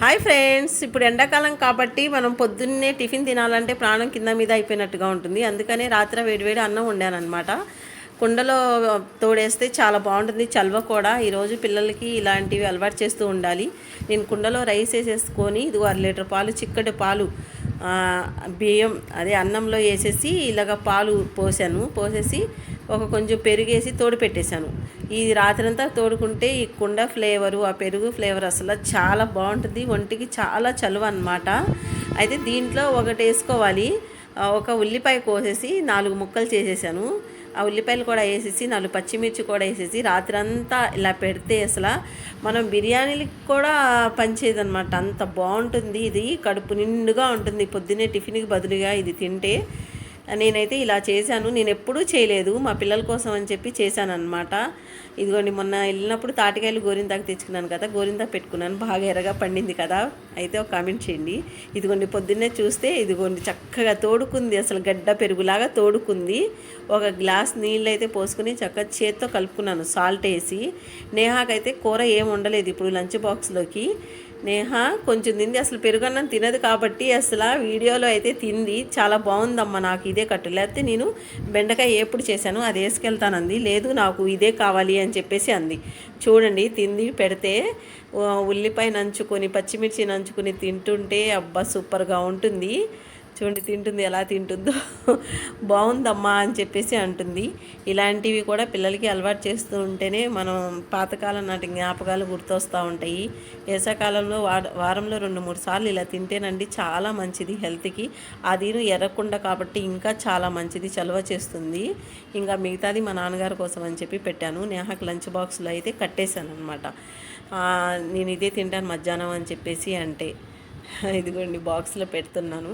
Hi friends ఇప్పుడు ఎండాకాలం కాబట్టి మనం పొద్దున్నే టిఫిన్ తినాలంటే ప్రాణం కింద మీద అయిపోయినట్టుగా ఉంటుంది. అందుకనే రాత్రి వేడివేడి అన్నం వండానమాట కుండలో తోడేస్తే చాలా బాగుంటుంది. చల్వ కూడా. ఈరోజు పిల్లలకి ఇలాంటివి అలవాటు చేస్తూ ఉండాలి. నేను కుండలో రైస్ వేసేసుకొని ఇది అర లీటర్ పాలు చిక్కటి పాలు బియ్యం అదే అన్నంలో వేసేసి ఇలాగ పాలు పోసాను. పోసేసి ఒక కొంచెం పెరుగేసి తోడు పెట్టేశాను. ఈ రాత్రంతా తోడుకుంటే ఈ కుండ ఫ్లేవరు ఆ పెరుగు ఫ్లేవర్ అసలు చాలా బాగుంటుంది. ఒంటికి చాలా చలువ అనమాట అయితే దీంట్లో ఒకటి వేసుకోవాలి. ఒక ఉల్లిపాయ కోసేసి నాలుగు ముక్కలు చేసేసాను. ఆ ఉల్లిపాయలు కూడా వేసేసి నాలుగు పచ్చిమిర్చి కూడా వేసేసి రాత్రంతా ఇలా పెడితే అసలు మనం బిర్యానీలకి కూడా పంచేదన్నమాట అంత బాగుంటుంది. ఇది కడుపు నిండుగా ఉంటుంది. పొద్దున్నే టిఫిన్కి బదులుగా ఇది తింటే నేనైతే ఇలా చేశాను. నేను ఎప్పుడూ చేయలేదు. మా పిల్లల కోసం అని చెప్పి చేశాను అనమాట ఇదిగోండి మొన్న వెళ్ళినప్పుడు తాటికాయలు గోరింతాకు తెచ్చుకున్నాను కదా గోరింతాకు పెట్టుకున్నాను. బాగా ఎర్రగా పండింది కదా. అయితే ఒక కామెంట్ చేయండి. ఇదిగోండి పొద్దున్నే చూస్తే ఇదిగోండి చక్కగా తోడుకుంది. అసలు గడ్డ పెరుగులాగా తోడుకుంది. ఒక గ్లాస్ నీళ్ళు అయితే పోసుకుని చక్కగా చేత్తో కలుపుకున్నాను సాల్ట్ వేసి. నేహాకైతే కూర ఏం ఉండలేదు ఇప్పుడు లంచ్ బాక్స్లోకి. నేహ కొంచెం తింది. అసలు పెరుగన్నం తినదు కాబట్టి అసలు వీడియోలో అయితే తింది. చాలా బాగుందమ్మా నాకు ఇదే కట్టు. లేకపోతే నేను బెండకాయ ఎప్పుడు చేశాను అది వేసుకెళ్తానంది. లేదు నాకు ఇదే కావాలి అని చెప్పేసి అంది. చూడండి తింది పెడితే ఉల్లిపాయ నంచుకొని పచ్చిమిర్చి నంచుకొని తింటుంటే అబ్బా సూపర్గా ఉంటుంది. చూడండి తింటుంది ఎలా తింటుందో. బాగుందమ్మా అని చెప్పేసి అంటుంది. ఇలాంటివి కూడా పిల్లలకి అలవాటు చేస్తూ ఉంటేనే మనం పాతకాలం నాటి జ్ఞాపకాలు గుర్తొస్తూ ఉంటాయి. వేసవకాలంలో వారంలో రెండు మూడు సార్లు ఇలా తింటేనండి చాలా మంచిది హెల్త్కి. అది ఎర్రకుండ కాబట్టి ఇంకా చాలా మంచిది చలవ చేస్తుంది. ఇంకా మిగతాది మా నాన్నగారి కోసం అని చెప్పి పెట్టాను. నేహాకు లంచ్ బాక్స్లో అయితే కట్టేశాను అనమాట నేను ఇదే తింటాను మధ్యాహ్నం అని చెప్పేసి అంటే. ఇదిగోండి బాక్స్లో పెడుతున్నాను.